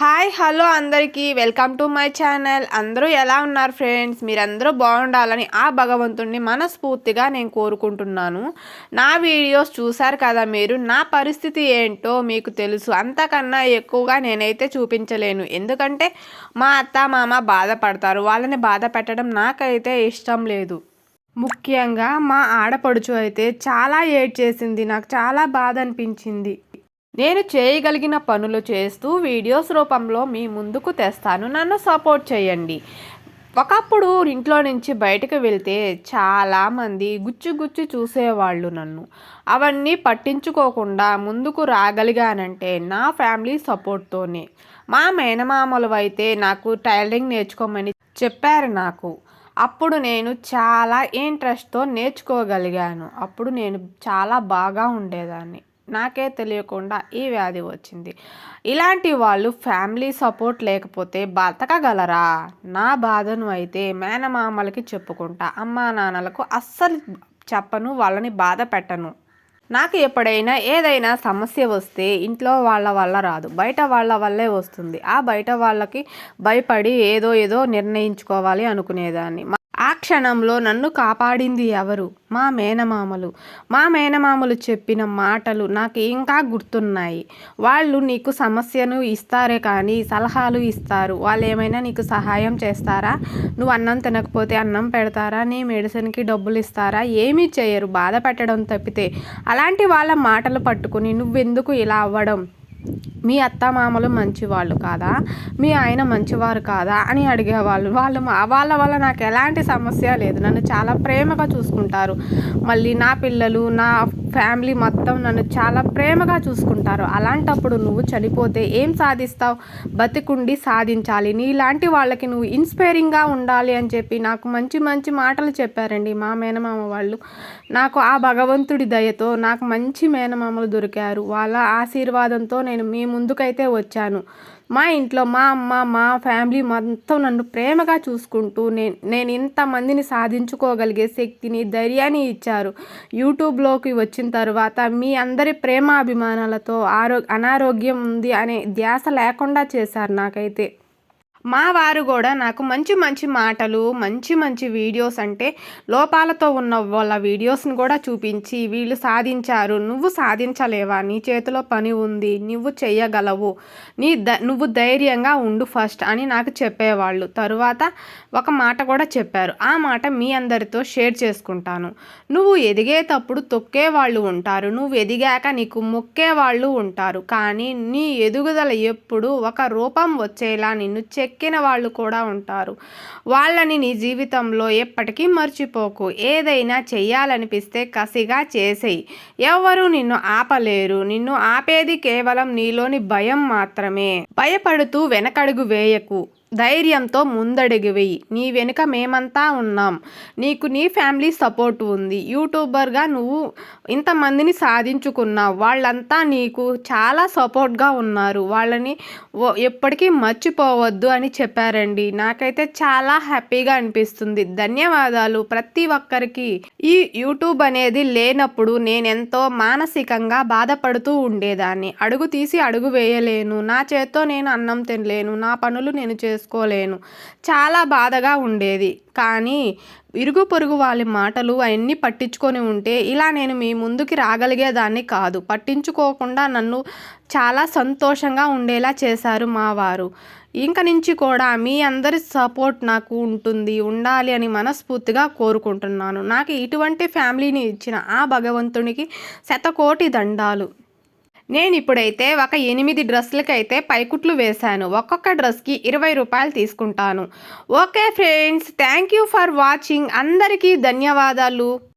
Hi hello అందరికీ. Welcome to my channel. అందరూ ఎలా ఉన్నారు ఫ్రెండ్స్? మీరందరూ బాగుండాలని ఆ భగవంతుణ్ణి మనస్ఫూర్తిగా నేను కోరుకుంటున్నాను. నా వీడియోస్ చూశారు కదా మీరు? నా పరిస్థితి ఏంటో మీకు తెలుసు. అంతకన్నా ఎక్కువగా నేనైతే చూపించలేను. ఎందుకంటే మా అత్త మామ బాధపడతారు. వాళ్ళని బాధ పెట్టడం నాకైతే ఇష్టం లేదు. ముఖ్యంగా మా ఆడపడుచు అయితే చాలా ఏడ్ చేసింది నాకు చాలా బాధ అనిపించింది. నేను చేయగలిగిన పనులు చేస్తూ వీడియోస్ రూపంలో మీ ముందుకు తెస్తాను. నన్ను సపోర్ట్ చేయండి. ఒకప్పుడు ఇంట్లో నుంచి బయటకు వెళ్తే చాలామంది గుచ్చు గుచ్చు చూసేవాళ్ళు నన్ను. అవన్నీ పట్టించుకోకుండా ముందుకు రాగలిగానంటే నా ఫ్యామిలీ సపోర్ట్తోనే. మా మేనమామలు అయితే నాకు టైలరింగ్ నేర్చుకోమని చెప్పారు నాకు. అప్పుడు నేను చాలా ఇంట్రెస్ట్తో నేర్చుకోగలిగాను. అప్పుడు నేను చాలా బాగా ఉండేదాన్ని. నాకే తెలియకుండా ఈ వ్యాధి వచ్చింది. ఇలాంటి వాళ్ళు ఫ్యామిలీ సపోర్ట్ లేకపోతే బతకగలరా? నా బాధను అయితే మేనమామలకి చెప్పుకుంటా అమ్మా నాన్నలకు అస్సలు చెప్పను వాళ్ళని బాధ పెట్టను. నాకు ఎప్పుడైనా ఏదైనా సమస్య వస్తే ఇంట్లో వాళ్ళ వల్ల రాదు బయట వాళ్ళ వల్లే వస్తుంది. ఆ బయట వాళ్ళకి భయపడి ఏదో ఏదో నిర్ణయించుకోవాలి అనుకునేదాన్ని. ఆ క్షణంలో నన్ను కాపాడింది ఎవరు? మా మేనమామలు. మా మేనమామలు చెప్పిన మాటలు నాకు ఇంకా గుర్తున్నాయి. వాళ్ళు నీకు సమస్యను ఇస్తారే కానీ సలహాలు ఇస్తారు. వాళ్ళు ఏమైనా నీకు సహాయం చేస్తారా? నువ్వు అన్నం తినకపోతే అన్నం పెడతారా? నీ మెడిసిన్కి డబ్బులు ఇస్తారా? ఏమీ చేయరు. బాధ పెట్టడం తప్పితే. అలాంటి వాళ్ళ మాటలు పట్టుకుని నువ్వెందుకు ఇలా అవ్వడం? మీ అత్తమామలు మంచివాళ్ళు కాదా? మీ ఆయన మంచివారు కాదా? అని అడిగేవాళ్ళు. వాళ్ళు వాళ్ళ వల్ల నాకు ఎలాంటి సమస్య లేదు. నన్ను చాలా ప్రేమగా చూసుకుంటారు. మళ్ళీ నా పిల్లలు నా ఫ్యామిలీ మొత్తం నన్ను చాలా ప్రేమగా చూసుకుంటారు. అలాంటప్పుడు నువ్వు చనిపోతే ఏం సాధిస్తావు? బతికుండి సాధించాలి. నీలాంటి వాళ్ళకి నువ్వు ఇన్స్పైరింగ్గా ఉండాలి అని చెప్పి నాకు మంచి మంచి మాటలు చెప్పారండి మా మేనమామ వాళ్ళు. నాకు ఆ భగవంతుడి దయతో నాకు మంచి మేనమామలు దొరికారు. వాళ్ళ ఆశీర్వాదంతో నేను మీ ముందుకైతే వచ్చాను. మా ఇంట్లో మా అమ్మ మా ఫ్యామిలీ మొత్తం నన్ను ప్రేమగా చూసుకుంటూ నేను నేను ఇంతమందిని సాధించుకోగలిగే శక్తిని ధైర్యాన్ని ఇచ్చారు. యూట్యూబ్లోకి వచ్చిన తర్వాత మీ అందరి ప్రేమాభిమానాలతో ఆరో అనారోగ్యం ఉంది అనే ధ్యాస లేకుండా చేశారు నాకైతే. మా వారు కూడా నాకు మంచి మంచి మాటలు మంచి మంచి వీడియోస్ అంటే లోపాలతో ఉన్న వాళ్ళ వీడియోస్ని కూడా చూపించి వీళ్ళు సాధించారు. నువ్వు సాధించలేవా? నీ చేతిలో పని ఉంది. నువ్వు చెయ్యగలవు. నీ ద నువ్వు ధైర్యంగా ఉండు ఫస్ట్ అని నాకు చెప్పేవాళ్ళు. తరువాత ఒక మాట కూడా చెప్పారు. ఆ మాట మీ అందరితో షేర్ చేసుకుంటాను. నువ్వు ఎదిగేటప్పుడు తొక్కే వాళ్ళు ఉంటారు. నువ్వు ఎదిగాక నీకు మొక్కే వాళ్ళు ఉంటారు. కానీ నీ ఎదుగుదల ఎప్పుడు ఒక రూపం వచ్చేలా నిన్ను చెక్ ఎక్కిన వాళ్ళు కూడా ఉంటారు. వాళ్ళని నీ జీవితంలో ఎప్పటికీ మర్చిపోకు. ఏదైనా చెయ్యాలనిపిస్తే కసిగా చేసేయి. ఎవరు నిన్ను ఆపలేరు. నిన్ను ఆపేది కేవలం నీలోని భయం మాత్రమే. భయపడుతూ వెనకడుగు వేయకు. ధైర్యంతో ముందడుగు వెయ్యి నీ వెనుక మేమంతా ఉన్నాం. నీకు నీ ఫ్యామిలీ సపోర్ట్ ఉంది. యూట్యూబర్గా నువ్వు ఇంతమందిని సాధించుకున్నావు. వాళ్ళంతా నీకు చాలా సపోర్ట్గా ఉన్నారు. వాళ్ళని ఎప్పటికీ మర్చిపోవద్దు అని చెప్పారండి. నాకైతే చాలా హ్యాపీగా అనిపిస్తుంది. ధన్యవాదాలు ప్రతి ఒక్కరికి. ఈ యూట్యూబ్ అనేది లేనప్పుడు నేనెంతో మానసికంగా బాధపడుతూ ఉండేదాన్ని. అడుగు తీసి అడుగు వేయలేను. నా చేత్తో నేను అన్నం తినలేను. నా పనులు నేను చే చేసుకోలేను. చాలా బాధగా ఉండేది. కానీ ఇరుగు పొరుగు వాళ్ళ మాటలు అవన్నీ పట్టించుకొని ఉంటే ఇలా నేను మీ ముందుకి రాగలిగేదాన్ని కాదు. పట్టించుకోకుండా నన్ను చాలా సంతోషంగా ఉండేలా చేశారు మా వారు. ఇంక నుంచి కూడా మీ అందరి సపోర్ట్ నాకు ఉంటుంది. ఉండాలి అని మనస్ఫూర్తిగా కోరుకుంటున్నాను. నాకు ఇటువంటి ఫ్యామిలీని ఇచ్చిన ఆ భగవంతునికి శతకోటి దండాలు. నేను ఇప్పుడైతే ఒక ఎనిమిది డ్రెస్సులకి అయితే పైకుట్లు వేశాను. ఒక్కొక్క డ్రెస్కి ఇరవై రూపాయలు తీసుకుంటాను. Okay friends thank you for watching. అందరికీ ధన్యవాదాలు.